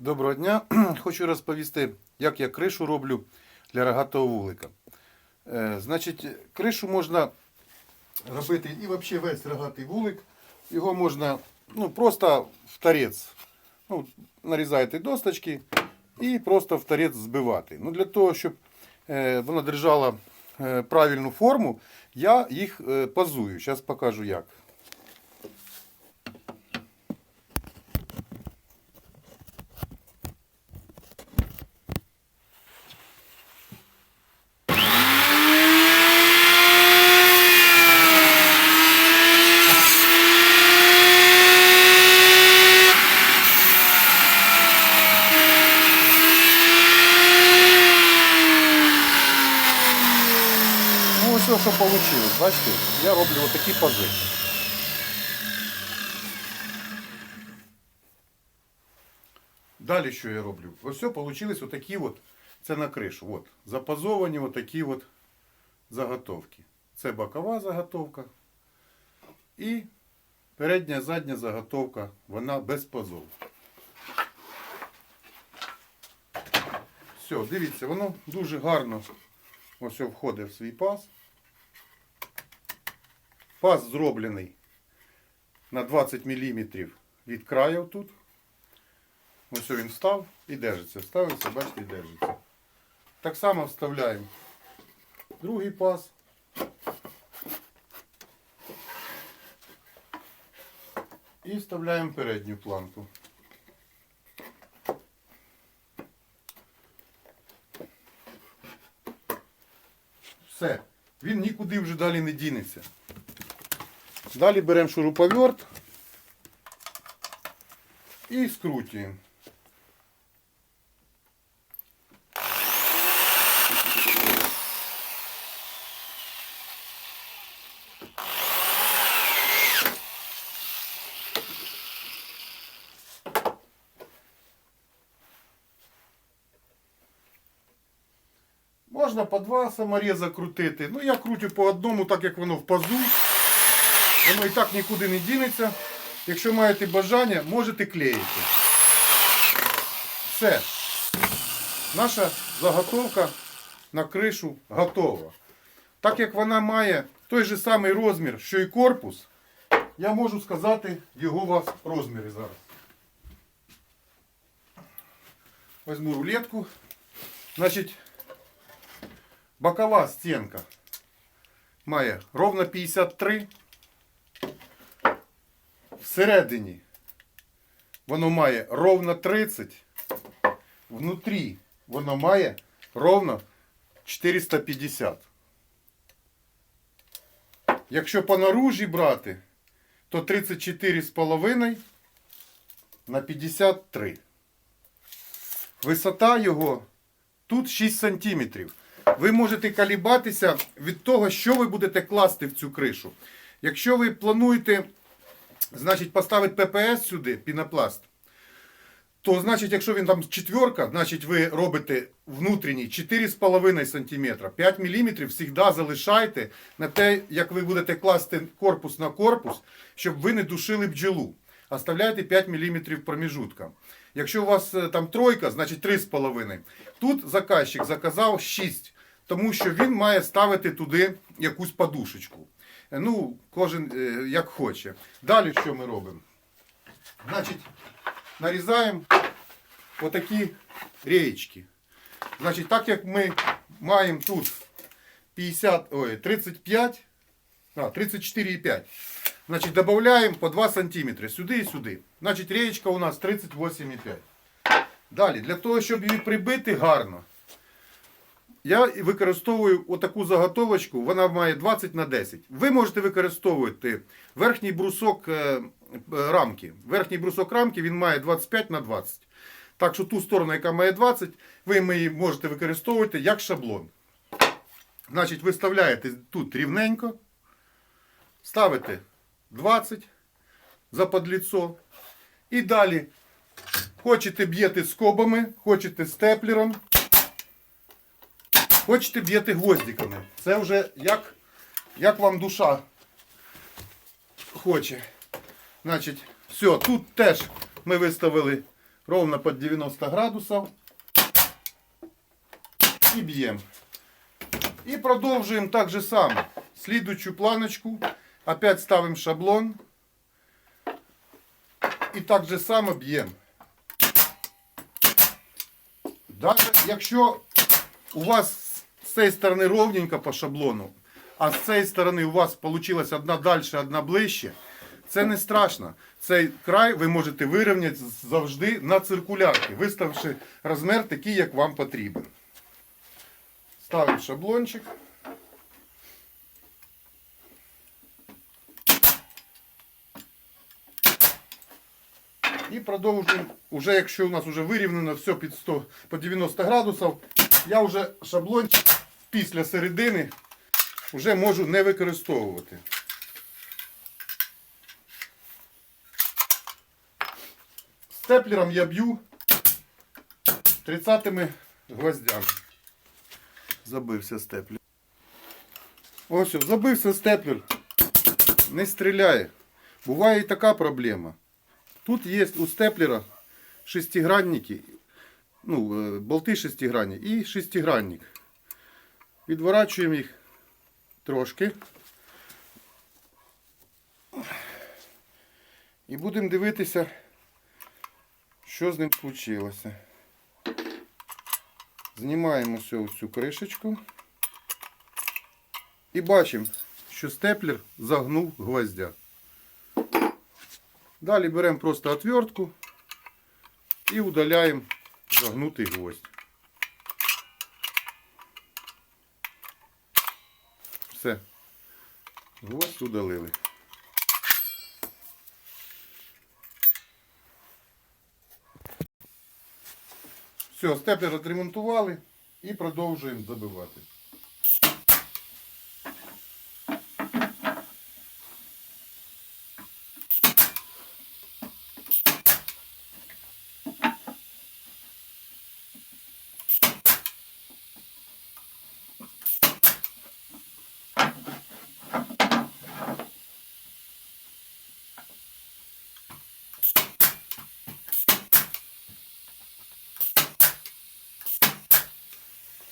Доброго дня. Хочу розповісти, як я кришу роблю для рогатого вулика. Е, значить, кришу можна робити і взагалі весь рогатий вулик. Його можна ну, просто в торець. Ну, нарізаєте досточки і просто в торець збивати. Ну, для того, щоб е, вона держала е, правильну форму, я їх пазую. Зараз покажу як. Ну, ось що вийшло. Бачите, я роблю отакі пази. Далі що я роблю? Ось все вийшли отакі от, це на кришу. От, запазовані отакі от заготовки. Це бокова заготовка. І передня задня заготовка, вона без пазов. Все, дивіться, воно дуже гарно ось входить в свій паз. Паз зроблений на 20 мм від краю тут. Ось він встав і держиться. Ставиться, бачите, і держиться. Так само вставляємо другий паз. І вставляємо передню планку. Все. Він нікуди вже далі не дінеться. Далі беремо шуруповерт і скручуємо. Можна по два саморіза крутити. Ну я крутю по одному, так як воно в пазу. Воно і так нікуди не дінеться. Якщо маєте бажання, можете клеїти. Все. Наша заготовка на кришу готова. Так як вона має той же самий розмір, що і корпус, я можу сказати його розміри зараз. Возьму рулетку. Значить, Бокова стінка має ровно 53. Всередині воно має ровно 30. Внутрі воно має ровно 450. Якщо по наружі брати, то 34,5 на 53. Висота його тут 6 сантиметрів ви можете калібатися від того, що ви будете класти в цю кришу. Якщо ви плануєте значить, поставити ППС сюди, пінопласт, то значить, якщо він там четверка, значить ви робите внутрішній 4,5 см. 5 мм завжди залишайте на те, як ви будете класти корпус на корпус, щоб ви не душили бджолу. Оставляйте 5 мм проміжутка. Якщо у вас е, там тройка, значить 3,5. Тут заказчик заказав 6, тому що він має ставити туди якусь подушечку. Е, Ну, кожен е, як хоче. Далі що ми робимо? Значить, нарізаємо отакі реєчки. Значить, так як ми маємо тут 50, ой, 35, а, 34,5. Значить, додаємо по 2 см сюди і сюди. Значить, реєчка у нас 38,5. Далі, для того, щоб її прибити гарно, я використовую отаку заготовочку, вона має 20 на 10. Ви можете використовувати верхній брусок е, е, рамки. Верхній брусок рамки він має 25 на 20. Так що ту сторону, яка має 20, ви її можете використовувати як шаблон. Значить, ви вставляєте тут рівненько, ставите 20 за подліцо. І далі хочете б'єте скобами, хочете степлером, хочете б'єте гвоздиками. Це вже як, як вам душа хоче. Значить, все, тут теж ми виставили ровно під 90 градусів. І б'ємо. І продовжуємо так же само. Слідуючу планочку. Опять ставимо шаблон. І так же само б'ємо. Даже якщо у вас з цієї сторони ровненько по шаблону, а з цієї сторони у вас вийшла одна далі, одна ближче, це не страшно. Цей край ви можете вирівняти завжди на циркулярці, виставивши розмір такий, як вам потрібен. Ставимо шаблончик. І продовжуємо. Уже якщо у нас вже вирівнено все під 100, по 90 градусів, я вже шаблончик після середини вже можу не використовувати. Степлером я б'ю 30 гвоздями. Забився степлер. Ось, забився степлер. Не стріляє. Буває і така проблема. Тут є у степлера шестигранники, ну, е, болти шестигранні і шестигранник. Відворачуємо їх трошки. І будемо дивитися, що з ним случилося. Знімаємо всю цю кришечку. І бачимо, що степлер загнув гвоздя. Далі беремо просто отвертку і удаляємо загнутий гвоздь. Все. Гвоздь удалили. Все, степлер отремонтували і продовжуємо забивати.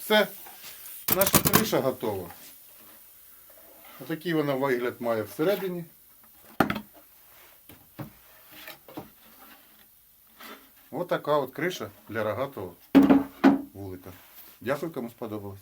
Все, наша криша готова. Отакий вона вигляд має всередині. Отака от криша для рогатого вулика. Дякую, кому сподобалось.